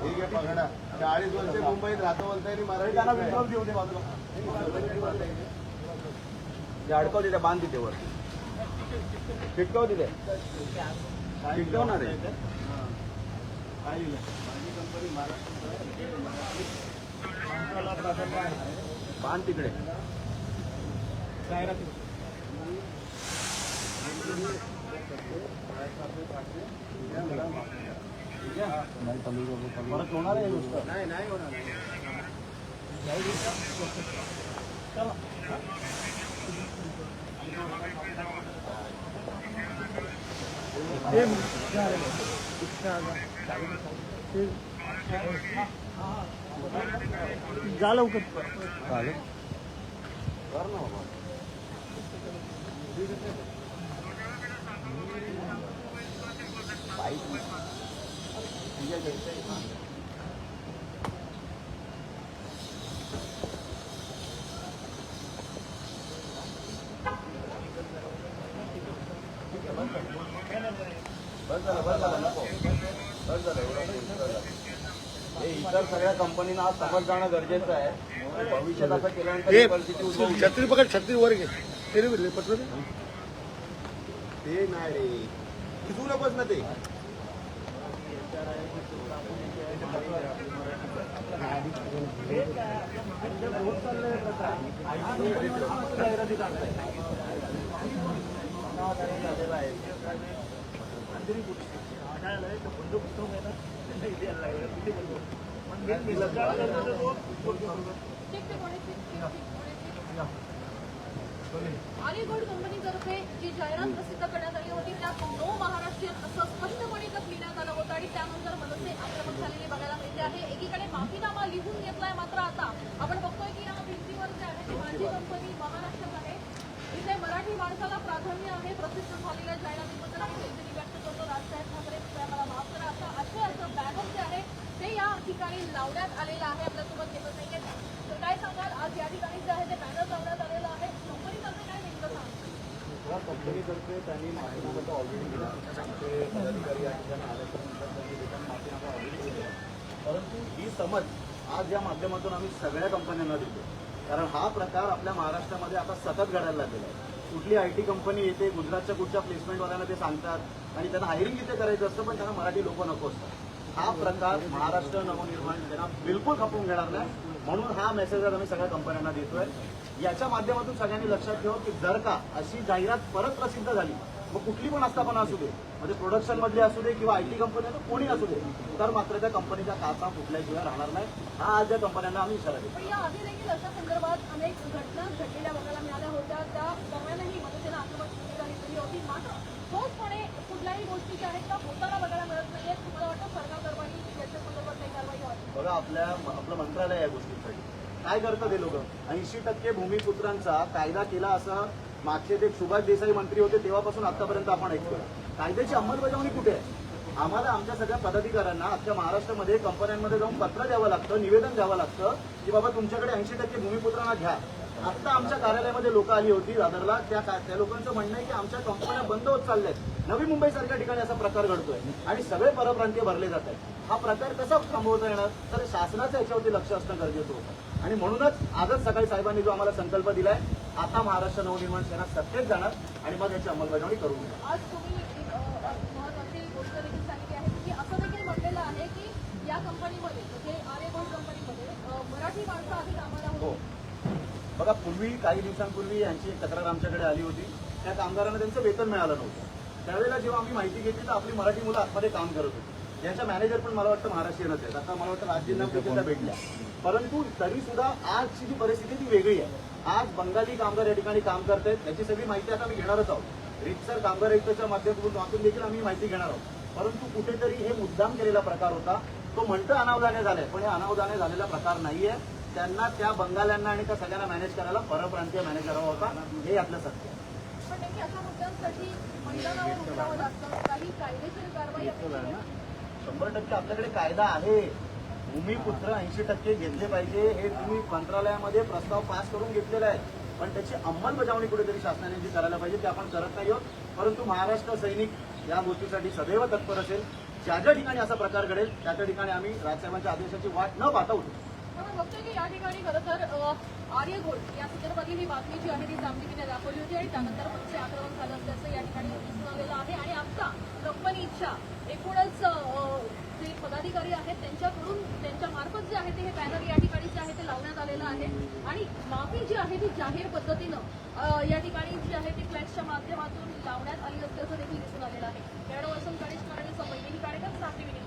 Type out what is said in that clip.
ठीक पकडा. चाळीस वर्ष मुंबईत राहतो बोलताय आणि मराठी त्यांना विंडोज देऊ दे बाजूला. अडकव तिथे बांध तिथे वर चिटकव तिथे चिटकवणार आहे. काय बांध तिकडे. परत होणार आहे ही गोष्ट नाही नाही होणार जा लवकर कर ना बाबा बस हे इतर सगळ्या कंपनीना आज समज जाणं गरजेचं आहे भविष्यात असं केल्यानंतर ही परिस्थिती छत्री पकड छत्री वर घे. ते नाही पत्र ते नाही रे. किसू नकोस ना ते. आलिगोड कंपनीतर्फे जी जाहिरात प्रसिद्ध करण्यात आली होती त्यात नो महाराष्ट्रीयन असं स्पष्टपणे त्यात आणि त्यानंतर मनसे आक्रमक झालेली बघायला मिळते आहे. एकीकडे माफीनामा लिहून घेतलाय मात्र आता आपण बघतोय की या भिंतीवर जे आहे माझी कंपनी महाराष्ट्रात आहे. इथे मराठी माणसाला प्राधान्य आहे प्रसिद्ध झालेल्या जाहिरातीबद्दल आहे दिलगिरी व्यक्त करतो राजसाहेब ठाकरे कृपया मला माफ करा असं असे असं बॅनर जे आहे ते या ठिकाणी लावण्यात आलेलं आहे आपल्यासोबत दिसत नाहीये तर काय सांगाल आज या ठिकाणी जे आहे ते बॅनर लावण्यात आलेलं आहे कंपनीतर्फे काय नेमकं सांगा या त्यांनी माफीनामा ऑलरेडी दिला आमचे पदाधिकारी या ठिकाणी माफीनामा ऑलरेडी दिला परंतु ही समज आज या माध्यमातून आम्ही सगळ्या कंपन्यांना देतो. कारण हा प्रकार आपल्या महाराष्ट्रामध्ये आता सतत घडायला लागलेला आहे. कुठली आय टी कंपनी येते गुजरातच्या कुठच्या प्लेसमेंटवाल्यांना ते सांगतात आणि त्यांना हायरिंग तिथे करायचं असतं पण त्यांना मराठी लोक नको असतात. हा प्रकार महाराष्ट्र नवनिर्माण त्यांना बिलकुल खपवून घेणार नाही. म्हणून हा मेसेज आज आम्ही सगळ्या कंपन्यांना देतोय. याच्या माध्यमातून सगळ्यांनी लक्षात ठेवा की जर का अशी जाहिरात परत प्रसिद्ध झाली मग कुठली पण आस्थापना असू दे म्हणजे प्रोडक्शन मधली असू दे किंवा आय टी कंपनी असू कोणी असू दे तर मात्र त्या कंपनीचा काचा फुटल्याशिवाय राहणार नाही. हा आज या कंपन्यांना आम्ही इशारा देतो. आधी देखील अशा संदर्भात अनेक घटना घडलेल्या बघायला मिळाल्या होत्या. त्या दरम्यानही मनसेनं आक्रमक भूमिका होती मात्र ठोसपणे कुठल्याही गोष्टी ज्या आहेत त्या होताना बघायला मिळत नाहीयेत. तुम्हाला वाटतं सरकार दरबारी याच्या संदर्भात काही कारवाई बघा आपल्या आपलं मंत्रालय या गोष्टींसाठी. काय करतात हे लोक? ऐंशी टक्के भूमिपुत्रांचा कायदा केला असं मागचे ते सुभाष देसाई मंत्री होते तेव्हापासून आतापर्यंत आपण ऐकतोय. कायद्याची अंमलबजावणी कुठे आहे? आम्हाला आमच्या सगळ्या पदाधिकाऱ्यांना अख्ख्या महाराष्ट्रामध्ये कंपन्यांमध्ये जाऊन पत्र द्यावं लागतं निवेदन द्यावं लागतं की बाबा तुमच्याकडे ऐंशी टक्के भूमिपुत्रांना घ्या. आत्ता आमच्या कार्यालयामध्ये लोक आली होती दादरला. त्या त्या लोकांचं म्हणणं आहे की आमच्या कंपन्या बंद होत चालल्यात. नवी मुंबई सारख्या ठिकाणी असा प्रकार घडतोय. आणि सगळे परप्रांतीय भरले जात आहेत हा प्रकार कसा थांबवता येणार? तर शासनाचं याच्यावरती लक्ष असणं गरजेचं होतं. आणि म्हणूनच आजच सकाळी साहेबांनी जो आम्हाला संकल्प दिलाय आता महाराष्ट्र नवनिर्माण सेना सत्तेत जाणार आणि मग याची अंमलबजावणी करून घेणार आज तुम्ही एक अ, महत्वाची गोष्ट देखील सांगितली आहे की असं देखील म्हटलेलं आहे की या कंपनीमध्ये म्हणजे हो. बघा पूर्वी काही दिवसांपूर्वी यांची एक तक्रार आमच्याकडे आली होती. त्या कामगारांना त्यांचं वेतन मिळालं नव्हतं. त्यावेळेला जेव्हा आम्ही माहिती घेतली तर आपली मराठी मुलं आतमध्ये काम करत होती. यांच्या मॅनेजर पण मला वाटतं महाराष्ट्रीयनच आहेत. आता मला वाटतं राजजिल्हा प्रतिष्ठा भेटल्या परंतु तरी सुद्धा आजची जी परिस्थिती ती वेगळी आहे. आज बंगाली कामगार या ठिकाणी काम करतायत. त्याची सगळी माहिती आता मी घेणारच आहोत. रितसर कामगार आयुक्ताच्या माध्यमातून देखील आम्ही माहिती घेणार आहोत. परंतु कुठेतरी हे मुद्दाम केलेला प्रकार होता. तो म्हणतो अनावधाने झालाय पण हे अनावधाने झालेला प्रकार नाहीये. त्यांना त्या बंगाल्यांना आणि त्या सगळ्यांना मॅनेज करायला परप्रांतीय मॅनेज करावा होता. हे यातलं सत्य आहे. शंभर टक्के आपल्याकडे कायदा आहे. भूमिपुत्र ऐंशी टक्के घेतले पाहिजे. हे तुम्ही मंत्रालयामध्ये प्रस्ताव पास करून घेतलेला आहे. पण त्याची अंमलबजावणी कुठेतरी शासनाने जी करायला पाहिजे ते आपण करत नाही आहोत. परंतु महाराष्ट्र सैनिक या गोष्टीसाठी सदैव तत्पर असेल. ज्या ज्या ठिकाणी असा प्रकार घडेल त्या त्या ठिकाणी आम्ही राजसाहेबांच्या आदेशाची वाट न पाहता उठू. बघतोय की या ठिकाणी खरं तर आर्य घोड या संदर्भातली ही बातमी जी आहे ती जामगिरीने दाखवली होती आणि त्यानंतर मनसे आक्रमण झालं असल्याचं या ठिकाणी दिसून आलेलं आहे. आणि आता कंपनीच्या एकूणच जे पदाधिकारी आहेत त्यांच्याकडून त्यांच्या मार्फत जे आहे ते हे बॅनर या ठिकाणी जे आहे ते लावण्यात आलेलं आहे. आणि माफी जी आहे ती जाहीर पद्धतीनं या ठिकाणी जी आहे ती फ्लॅक्सच्या माध्यमातून लावण्यात आली असल्याचं देखील दिसून आलेलं आहे. मॅडम वसंत गणेश कराडे वैदेही कार्यक्रम साखरी